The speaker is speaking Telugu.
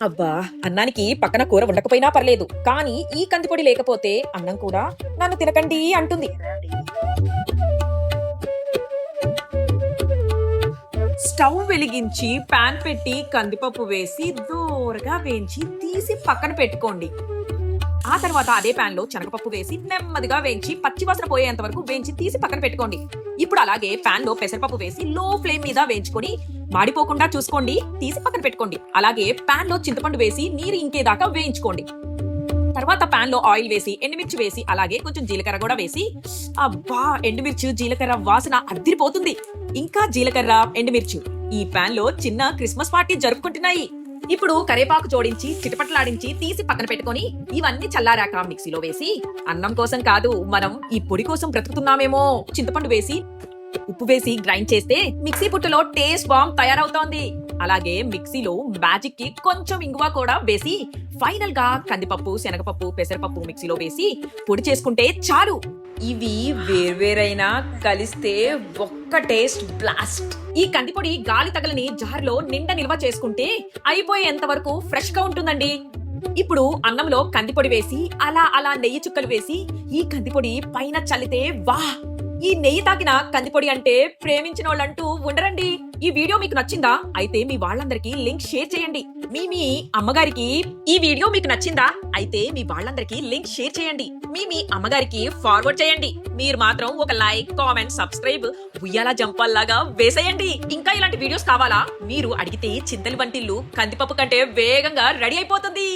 అబ్బా అన్నానికి పక్కన కూర ఉండకపోయినా పర్లేదు కానీ ఈ కందిపొడి లేకపోతే అన్నం కూడా నన్ను తినకండి అంటుంది. స్టవ్ వెలిగించి పాన్ పెట్టి కందిపప్పు వేసి దూరగా వేయించి తీసి పక్కన పెట్టుకోండి. ఆ తర్వాత అదే పాన్లో శనగపప్పు వేసి నెమ్మదిగా వేయించి పచ్చివాసన పోయేంత వరకు వేయించి తీసి పక్కన పెట్టుకోండి. ఇప్పుడు అలాగే ప్యాన్లో పెసరపప్పు వేసి లో ఫ్లేమ్ మీద వేయించుకొని మాడిపోకుండా చూసుకోండి. తీసి పక్కన పెట్టుకోండి. అలాగే పాన్లో చింతపండు వేసి నీరు ఇంకేదాకా వేయించుకోండి. తర్వాత పాన్లో ఆయిల్ వేసి ఎండుమిర్చి వేసి అలాగే కొంచెం జీలకర్ర కూడా వేసి అబ్బా! ఎండుమిర్చి జీలకర్ర వాసన అద్దిరిపోతుంది. ఇంకా జీలకర్ర ఎండుమిర్చి ఈ పాన్లో చిన్న క్రిస్మస్ పార్టీ జరుపుకుంటున్నాయి. ఇప్పుడు కరేపాకు జోడించి చిటపట్లాడించి తీసి పక్కన పెట్టుకొని ఇవన్నీ చల్లారాక మిక్సీలో వేసి అన్నం కోసం కాదు మనం ఈ పొడి కోసం బ్రతుకుతున్నామేమో చింతపండు వేసి ఉప్పు వేసి గ్రైండ్ చేస్తే మిక్సీ పుట్టులో టేస్ట్ బాంబ్ తయారవుతోంది. అలాగే మిక్సీలో మ్యాజిక్కి కొంచెం ఇంగువ కూడా వేసి ఫైనల్గా కందిపప్పు శనగపప్పు పెసరపప్పు మిక్సీలో వేసి పొడి చేసుకుంటే చాలు. ఇవి వేర్వేరైనా కలిస్తే ఒక్క టేస్ట్ బ్లాస్ట్. ఈ కందిపొడి గాలి తగలని జార్లో నిండా నిల్వ చేసుకుంటే అయిపోయేంత వరకు ఫ్రెష్గా ఉంటుందండి. ఇప్పుడు అన్నంలో కందిపొడి వేసి అలా అలా నెయ్యి చుక్కలు వేసి ఈ కందిపొడి పైన చల్లితే వాహ్! ఈ నెయ్యి తాకిన కందిపొడి అంటే ప్రేమించిన వాళ్ళంటూ ఉండరండి. ఈ వీడియో మీకు నచ్చిందా? అయితే మీ వాళ్ళందరికీ లింక్ షేర్ చేయండి. మీ మీ అమ్మగారికి ఈ వీడియో మీకు నచ్చిందా? అయితే మీ వాళ్ళందరికీ లింక్ షేర్ చేయండి. మీ మీ అమ్మగారికి ఫార్వర్డ్ చేయండి. మీరు మాత్రం ఒక లైక్ కామెంట్ సబ్స్క్రైబ్ ఉయ్యాల జంపాల్లాగా వేసేయండి. ఇంకా ఇలాంటి వీడియోస్ కావాలా? మీరు అడిగితే చింతలు వంటిల్లు కందిపప్పు కంటే వేగంగా రెడీ అయిపోతుంది.